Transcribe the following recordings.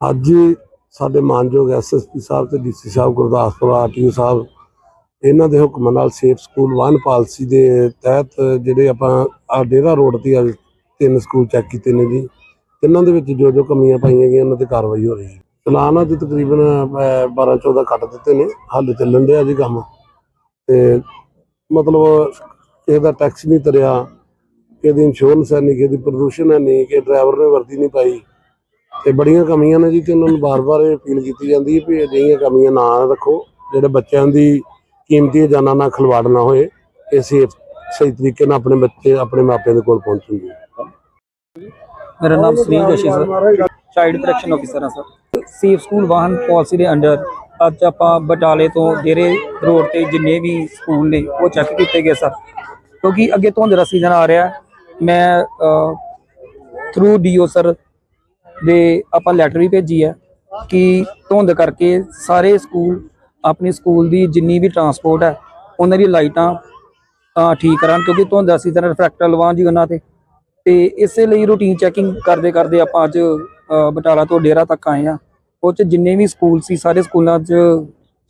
ਅੱਜ ਸਾਡੇ ਮਾਨਯੋਗ ਐਸਐਸਪੀ ਸਾਹਿਬ ਤੇ ਡੀਸੀ ਸਾਹਿਬ, ਗੁਰਦਾਸਪੁਰ ਆਰਟੀਓ ਸਾਹਿਬ, ਇਹਨਾਂ ਦੇ ਹੁਕਮ ਨਾਲ ਸੇਫ ਸਕੂਲ ਵਨ ਪਾਲਿਸੀ ਦੇ ਤਹਿਤ ਜਿਹੜੇ ਆਪਾਂ ਆ ਡੇਰਾ ਰੋਡ ਤੇ ਅੱਜ ਤਿੰਨ ਸਕੂਲ ਚੈੱਕ ਕੀਤੇ ਨੇ ਜੀ। ਤਿੰਨਾਂ ਦੇ ਵਿੱਚ ਜੋ ਜੋ ਕਮੀਆਂ ਪਾਈਆਂ ਗਈਆਂ, ਉਹਨਾਂ ਤੇ ਕਾਰਵਾਈ ਹੋ ਰਹੀ ਹੈ। ਚਲਾਨ ਅੱਜ ਤਕਰੀਬਨ 12 14 ਕੱਟ ਦਿੱਤੇ ਨੇ, ਹਾਲੇ ਚੱਲਣ ਡਿਆ ਜੀ ਕੰਮ। ਤੇ ਮਤਲਬ ਕਿਸੇ ਦਾ ਟੈਕਸ ਨਹੀਂ ਤਰਿਆ, ਕਿਸੇ ਦੀ ਇੰਸ਼ੋਰੈਂਸ ਹੈ ਨਹੀਂ, ਕਿਸੇ ਦੀ ਪ੍ਰਦੂਸ਼ਣ ਹੈ ਨਹੀਂ ਕਿ ਡਰਾਈਵਰ ਨੇ ਵਰਦੀ ਨਹੀਂ ਪਾਈ ਤੇ ਬੜੀਆਂ ਕਮੀਆਂ ਨੇ ਜੀ ਤੇ ਉਹਨਾਂ ਨੂੰ ਬਾਰ-ਬਾਰ ਇਹ ਅਪੀਲ ਕੀਤੀ ਜਾਂਦੀ ਹੈ ਵੀ ਅਜਿਹੀਆਂ ਕਮੀਆਂ ਨਾ ਰੱਖੋ, ਜਿਹੜੇ ਬੱਚਿਆਂ ਦੀ ਕੀਮਤੀ ਜਾਨਾਂ ਨਾਲ ਖਿਲਵਾੜ ਨਾ ਹੋਏ, ਇਹ ਸੇਫ ਸਹੀ ਤਰੀਕੇ ਨਾਲ ਆਪਣੇ ਬੱਚੇ, ਆਪਣੇ ਮਾਪਿਆਂ ਦੇ ਕੋਲ ਪਹੁੰਚਣ ਜੀ। ਮੇਰਾ ਨਾਮ Sunil Joshi sir. Child protection officer ਹਾਂ ਸਰ। ਸੇਫ ਸਕੂਲ ਵਾਹਨ ਪਾਲਿਸੀ ਦੇ ਅੰਡਰ ਅੱਜ ਆਪਾਂ ਬਟਾਲੇ ਤੋਂ ਜਿਹੜੇ ਰੋਡ ਤੇ ਜਿੰਨੇ ਵੀ ਸਕੂਲ ਨੇ, ਉਹ ਚੈੱਕ ਕੀਤੇ ਗਏ ਸਰ। ਕਿਉਂਕਿ ਅੱਗੇ ਧੁੰਦ ਸੀਜ਼ਨ ਆ ਰਿਹਾ, ਮੈਂ ਥਰੂ ਡੀਓ ਸਰ ਦੇ ਆਪਾਂ ਲੈਟਰ ਵੀ ਭੇਜੀ ਹੈ ਕਿ ਧੁੰਦ ਕਰਕੇ ਸਾਰੇ ਸਕੂਲ, ਆਪਣੀ ਸਕੂਲ ਦੀ ਜਿੰਨੀ ਵੀ ਟਰਾਂਸਪੋਰਟ ਹੈ ਉਹਨਾਂ ਦੀ ਲਾਈਟਾਂ ਠੀਕ ਕਰਨ ਕਿਉਂਕਿ ਧੁੰਦ ਦਾ ਸੀਜ਼ਨ ਰਿਫਰੈਕਟਰ ਲਵਾਉਣ ਜੀ ਉਹਨਾਂ ਤੇ। ਤੇ ਇਸੇ ਲਈ ਰੂਟੀਨ ਚੈਕਿੰਗ ਕਰਦੇ ਕਰਦੇ ਆਪਾਂ ਅੱਜ ਬਟਾਲਾ ਤੋਂ ਡੇਰਾ ਤੱਕ ਆਏ ਆ। ਉਹ ਚ ਜਿੰਨੇ ਵੀ ਸਕੂਲ ਸੀ, ਸਾਰੇ ਸਕੂਲਾਂ 'ਚ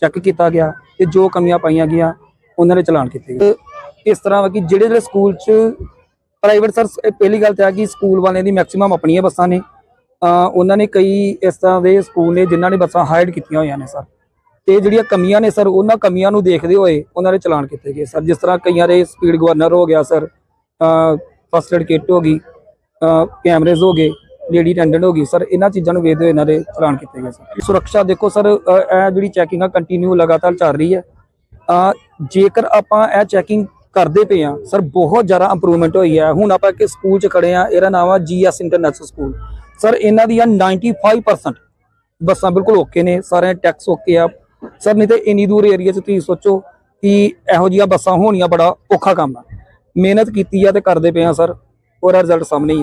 ਚੈੱਕ ਕੀਤਾ ਗਿਆ ਤੇ ਜੋ ਕਮੀਆਂ ਪਾਈਆਂ ਗਈਆਂ, ਉਹਨਾਂ ਦੇ ਚਲਾਨ ਕੀਤੇ ਗਏ। ਇਸ ਤਰ੍ਹਾਂ ਵਾ ਕਿ ਜਿਹੜੇ ਜਿਹੜੇ ਸਕੂਲ 'ਚ ਪ੍ਰਾਈਵੇਟ ਸਰ ਪਹਿਲੀ ਗੱਲ ਤਾਂ ਹੈ ਕਿ ਸਕੂਲ ਵਾਲਿਆਂ ਦੀ ਮੈਕਸਿਮਮ ਆਪਣੀਆਂ ਬੱਸਾਂ ਨੇ। ਉਹਨਾਂ ਨੇ ਕਈ ਇਸ ਤਰ੍ਹਾਂ ਦੇ ਸਕੂਲ ਨੇ ਜਿਨ੍ਹਾਂ ਨੇ ਬੱਸਾਂ ਹਾਇਰ ਕੀਤੀਆਂ ਹੋਈਆਂ ਨੇ ਸਰ। ਤੇ ਜਿਹੜੀਆਂ ਕਮੀਆਂ ਨੇ ਸਰ, ਉਹਨਾਂ ਕਮੀਆਂ ਨੂੰ ਦੇਖਦੇ ਹੋਏ ਉਹਨਾਂ ਦੇ ਚਲਾਨ ਕੀਤੇ ਗਏ ਸਰ। ਜਿਸ ਤਰ੍ਹਾਂ ਕਈਆਂ ਦੇ ਸਪੀਡ ਗਵਰਨਰ ਹੋ ਗਿਆ ਸਰ ਫਸਟ ਏਡ ਕਿੱਟ ਹੋ ਗਈ ਕੈਮਰੇਜ਼ ਹੋ ਗਏ, ਲੇਡੀ ਅਟੈਂਡੈਂਟ ਹੋ ਗਈ ਸਰ, ਇਹਨਾਂ ਚੀਜ਼ਾਂ ਨੂੰ ਵੇਖਦੇ ਹੋਏ ਇਹਨਾਂ ਦੇ ਚਲਾਨ ਕੀਤੇ ਗਏ ਸਰ। ਸੁਰੱਖਿਆ ਦੇਖੋ ਸਰ ਇਹ ਜਿਹੜੀ ਚੈਕਿੰਗ ਆ ਕੰਟੀਨਿਊ ਲਗਾਤਾਰ ਚੱਲ ਰਹੀ ਹੈ। ਜੇਕਰ ਆਪਾਂ ਇਹ ਚੈਕਿੰਗ ਕਰਦੇ ਪਏ ਆ। ਸਰ, ਬਹੁਤ ਜ਼ਿਆਦਾ ਇੰਪਰੂਵਮੈਂਟ ਹੋਈ ਹੈ ਹੁਣ ਆਪਾਂ ਇੱਕ ਸਕੂਲ 'ਚ ਖੜੇ ਆ। ਇਹਦਾ ਨਾਮ ਆ ਜੀਐਸ ਇੰਟਰਨੈਸ਼ਨਲ ਸਕੂਲ ਸਰ, ਇਹਨਾਂ ਦੀਆਂ 95% ਬੱਸਾਂ ਬਿਲਕੁਲ ਓਕੇ ਨੇ। ਸਾਰੇ ਟੈਕਸ ਓਕੇ ਆ। ਸਰ, ਨਹੀਂ ਤੇ ਇੰਨੀ ਦੂਰ ਏਰੀਆ 'ਚ ਤੁਸੀਂ ਸੋਚੋ ਕਿ ਇਹੋ ਜਿਹੀਆਂ ਬੱਸਾਂ ਹੋਣੀਆਂ ਬੜਾ ਔਖਾ ਕੰਮ ਆ। ਮਿਹਨਤ ਕੀਤੀ ਆ ਤੇ ਕਰਦੇ ਪਏ ਆ, ਸਰ। ਉਹਦਾ ਰਿਜ਼ਲਟ ਸਾਹਮਣੇ ਹੀ ਹੈ